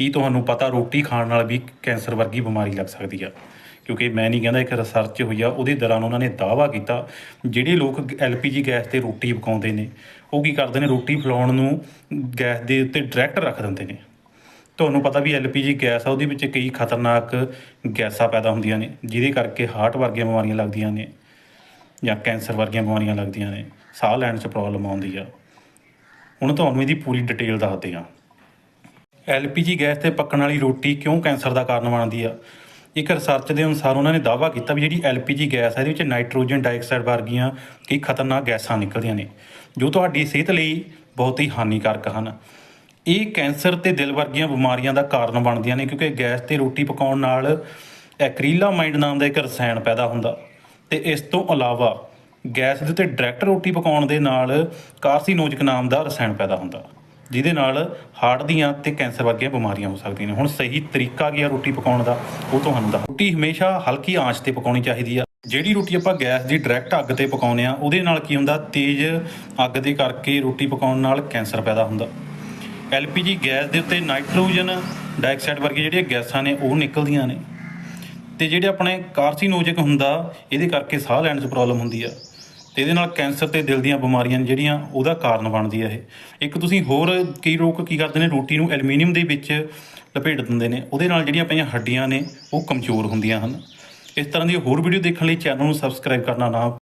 ਕੀ ਤੁਹਾਨੂੰ ਪਤਾ ਰੋਟੀ ਖਾਣ ਨਾਲ ਵੀ ਕੈਂਸਰ ਵਰਗੀ ਬਿਮਾਰੀ ਲੱਗ ਸਕਦੀ ਆ? ਕਿਉਂਕਿ ਮੈਂ ਨਹੀਂ ਕਹਿੰਦਾ ਇੱਕ ਰਿਸਰਚ ਹੋਈ ਆ, ਉਹਦੇ ਦੌਰਾਨ ਉਹਨਾਂ ਨੇ ਦਾਅਵਾ ਕੀਤਾ, ਜਿਹੜੇ ਲੋਕ ਐਲਪੀਜੀ ਗੈਸ ਤੇ ਰੋਟੀ ਪਕਾਉਂਦੇ ਨੇ, ਉਹ ਕੀ ਕਰਦੇ ਨੇ, ਰੋਟੀ ਫਲਾਉਣ ਨੂੰ ਗੈਸ ਦੇ ਉੱਤੇ ਡਾਇਰੈਕਟ ਰੱਖ ਦਿੰਦੇ ਨੇ। ਤੁਹਾਨੂੰ ਪਤਾ ਵੀ ਐਲਪੀਜੀ ਗੈਸ ਆ, ਉਹਦੇ ਵਿੱਚ ਕਈ ਖਤਰਨਾਕ ਗੈਸਾਂ ਪੈਦਾ ਹੁੰਦੀਆਂ ਨੇ, ਜਿਹਦੇ ਕਰਕੇ ਹਾਰਟ ਵਰਗੀਆਂ ਬਿਮਾਰੀਆਂ ਲੱਗਦੀਆਂ ਨੇ, ਜਾਂ ਕੈਂਸਰ ਵਰਗੀਆਂ ਬਿਮਾਰੀਆਂ ਲੱਗਦੀਆਂ ਨੇ, ਸਾਹ ਲੈਣ 'ਚ ਪ੍ਰੋਬਲਮ ਆਉਂਦੀ ਆ। ਹੁਣ ਤੁਹਾਨੂੰ ਇਹਦੀ ਪੂਰੀ ਡਿਟੇਲ ਦੱਸਦੇ ਆ। ਐਲਪੀਜੀ ਗੈਸ ਤੇ ਪੱਕਣ ਵਾਲੀ ਰੋਟੀ ਕਿਉਂ ਕੈਂਸਰ ਦਾ ਕਾਰਨ ਬਣਦੀ ਆ? ਇੱਕ ਰਿਸਰਚ ਦੇ ਅਨੁਸਾਰ ਉਹਨਾਂ ਨੇ ਦਾਅਵਾ ਕੀਤਾ ਵੀ ਜਿਹੜੀ ਐਲਪੀਜੀ ਗੈਸ ਹੈ ਇਹਦੇ ਵਿੱਚ ਨਾਈਟ੍ਰੋਜਨ ਡਾਈਆਕਸਾਈਡ ਵਰਗੀਆਂ ਕਈ ਖਤਰਨਾਕ ਗੈਸਾਂ ਨਿਕਲਦੀਆਂ ਨੇ, ਜੋ ਤੁਹਾਡੀ ਸਿਹਤ ਲਈ ਬਹੁਤ ਹੀ ਹਾਨੀਕਾਰਕ ਹਨ। ਇਹ ਕੈਂਸਰ ਤੇ ਦਿਲ ਵਰਗੀਆਂ ਬਿਮਾਰੀਆਂ ਦਾ ਕਾਰਨ ਬਣਦੀਆਂ ਨੇ, ਕਿਉਂਕਿ ਗੈਸ ਤੇ ਰੋਟੀ ਪਕਾਉਣ ਨਾਲ ਐਕਰੀਲਾਮਾਈਡ ਨਾਮ ਦਾ ਇੱਕ ਰਸਾਇਣ ਪੈਦਾ ਹੁੰਦਾ। ਤੇ ਇਸ ਤੋਂ ਇਲਾਵਾ ਗੈਸ ਦੇ ਉੱਤੇ ਡਾਇਰੈਕਟ ਰੋਟੀ ਪਕਾਉਣ ਦੇ ਨਾਲ ਕਾਰਸੀਨੋਜਿਕ ਨਾਮ ਦਾ ਰਸਾਇਣ ਪੈਦਾ ਹੁੰਦਾ। ਜਿਹਦੇ ਨਾਲ ਹਾਰਟ ਦੀਆਂ ਤੇ ਕੈਂਸਰ ਵਰਗੀਆਂ ਬਿਮਾਰੀਆਂ ਹੋ ਸਕਦੀਆਂ ਨੇ। ਹੁਣ ਸਹੀ ਤਰੀਕਾ ਕੀ ਆ ਰੋਟੀ ਪਕਾਉਣ ਦਾ? ਉਹ ਤੁਹਾਨੂੰ ਦੱਸ ਰੋਟੀ ਹਮੇਸ਼ਾ ਹਲਕੀ ਆਂਚ ਤੇ ਪਕਾਉਣੀ ਚਾਹੀਦੀ ਆ। ਜਿਹੜੀ ਰੋਟੀ ਆਪਾਂ ਗੈਸ ਦੀ ਡਾਇਰੈਕਟ ਅੱਗ ਤੇ ਪਕਾਉਂਦੇ ਆ, ਉਹਦੇ ਨਾਲ ਕੀ ਹੁੰਦਾ? ਤੇਜ਼ ਅੱਗ ਦੇ ਕਰਕੇ ਰੋਟੀ ਪਕਾਉਣ ਨਾਲ ਕੈਂਸਰ ਪੈਦਾ ਹੁੰਦਾ। ਐਲਪੀਜੀ ਗੈਸ ਦੇ ਉੱਤੇ ਨਾਈਟ੍ਰੋਜਨ ਡਾਈਆਕਸਾਈਡ ਵਰਗੀ ਜਿਹੜੀਆਂ ਗੈਸਾਂ ਨੇ, ਉਹ ਨਿਕਲਦੀਆਂ ਨੇ। ਤੇ ਜਿਹੜੇ ਆਪਣੇ ਕਾਰਸੀਨੋਜਿਕ ਹੁੰਦਾ, ਇਹਦੇ ਕਰਕੇ ਸਾਹ ਲੈਣ 'ਚ ਪ੍ਰੋਬਲਮ ਹੁੰਦੀ ਆ। ਤੇ ਇਹਦੇ ਨਾਲ ਕੈਂਸਰ ਤੇ ਦਿਲ ਦੀਆਂ ਬਿਮਾਰੀਆਂ ਜਿਹੜੀਆਂ ਉਹਦਾ ਕਾਰਨ ਬਣਦੀ ਹੈ ਇਹ। ਇੱਕ ਤੁਸੀਂ ਹੋਰ ਕਈ ਲੋਕ ਕੀ ਕਰਦੇ ਨੇ, ਰੋਟੀ ਨੂੰ ਐਲੂਮੀਨੀਅਮ ਦੇ ਵਿੱਚ ਲਪੇਟ ਦਿੰਦੇ ਨੇ, ਉਹਦੇ ਨਾਲ ਜਿਹੜੀਆਂ ਆਪਣੀਆਂ ਹੱਡੀਆਂ ਨੇ ਉਹ ਕਮਜ਼ੋਰ ਹੁੰਦੀਆਂ ਹਨ। ਇਸ ਤਰ੍ਹਾਂ ਦੀ ਹੋਰ ਵੀਡੀਓ ਦੇਖਣ ਲਈ ਚੈਨਲ ਨੂੰ ਸਬਸਕ੍ਰਾਈਬ ਕਰਨਾ ਨਾ